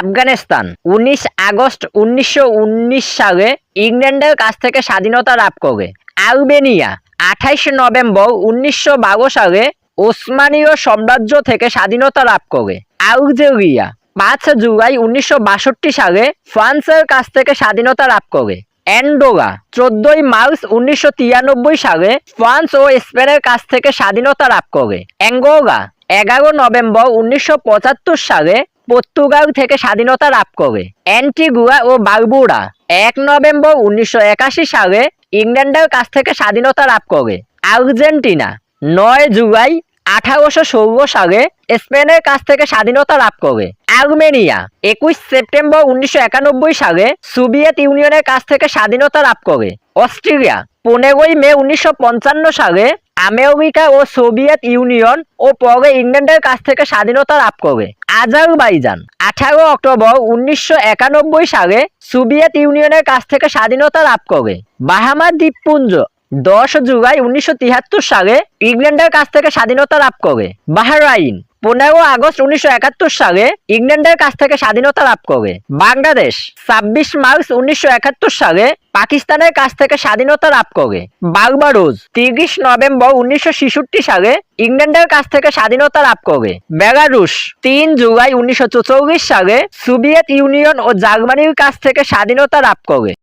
আফগানিস্তান। উনিশ আগস্ট উনিশশো উনিশ সালে ইংল্যান্ডের কাছ থেকে স্বাধীনতা লাভ করে। আলবেনিয়া, আঠাইশ নভেম্বর উনিশশো বারো সালে ওসমানীয় সাম্রাজ্য থেকে স্বাধীনতা লাভ করে। আলজেরিয়া, পাঁচ জুলাই উনিশশো বাষট্টি সালে ফ্রান্সের কাছ থেকে স্বাধীনতা লাভ করে। অ্যান্ডোরা, চোদ্দই মার্চ উনিশশো তিরানব্বই সালে ফ্রান্স ও স্পেনের কাছ থেকে স্বাধীনতা লাভ করে। অ্যাঙ্গোলা এগারো নভেম্বর উনিশশো পঁচাত্তর সালে পর্তুগাল থেকে স্বাধীনতা লাভ করে। অ্যান্টিগুয়া ও বারবুড়া এক নভেম্বর উনিশশো একাশি সালে ইংল্যান্ডের কাছ থেকে স্বাধীনতা লাভ করে। আর্জেন্টিনা নয় জুলাই আঠারোশো ষোলো সালে স্পেনের কাছ থেকে স্বাধীনতা লাভ করে। আর্মেনিয়া একুশ সেপ্টেম্বর উনিশশো একানব্বই সালে সোভিয়েত ইউনিয়নের কাছ থেকে স্বাধীনতা লাভ করে। অস্ট্রেলিয়া পনেরোই মে উনিশশো পঞ্চান্ন সালে আমেরিকা ও সোভিয়েত ইউনিয়ন ও পরে ইংল্যান্ডের কাছ থেকে স্বাধীনতা লাভ করে। আজারবাইজান, আঠারো অক্টোবর উনিশশো একানব্বই সালে সোভিয়েত ইউনিয়নের কাছ থেকে স্বাধীনতা লাভ করে। বাহামা দ্বীপপুঞ্জ, দশ জুলাই উনিশশো তিয়াত্তর সালে ইংল্যান্ডের কাছ থেকে স্বাধীনতা লাভ করে। বাহরাইন পনেরো আগস্ট উনিশশো একাত্তর সালে ইংল্যান্ডের কাছ থেকে স্বাধীনতা লাভ করে। বাংলাদেশ ছাব্বিশ মার্চ উনিশশো একাত্তর সালে পাকিস্তানের কাছ থেকে স্বাধীনতা লাভ করে। বার্বাডোজ তিরিশ নভেম্বর উনিশশো ছেষট্টি সালে ইংল্যান্ডের কাছ থেকে স্বাধীনতা লাভ করে। বেলারুশ তিন জুলাই উনিশশো সালে সোভিয়েত ইউনিয়ন ও জার্মানির কাছ থেকে স্বাধীনতা লাভ করে।